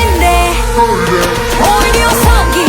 인데 오히려 상기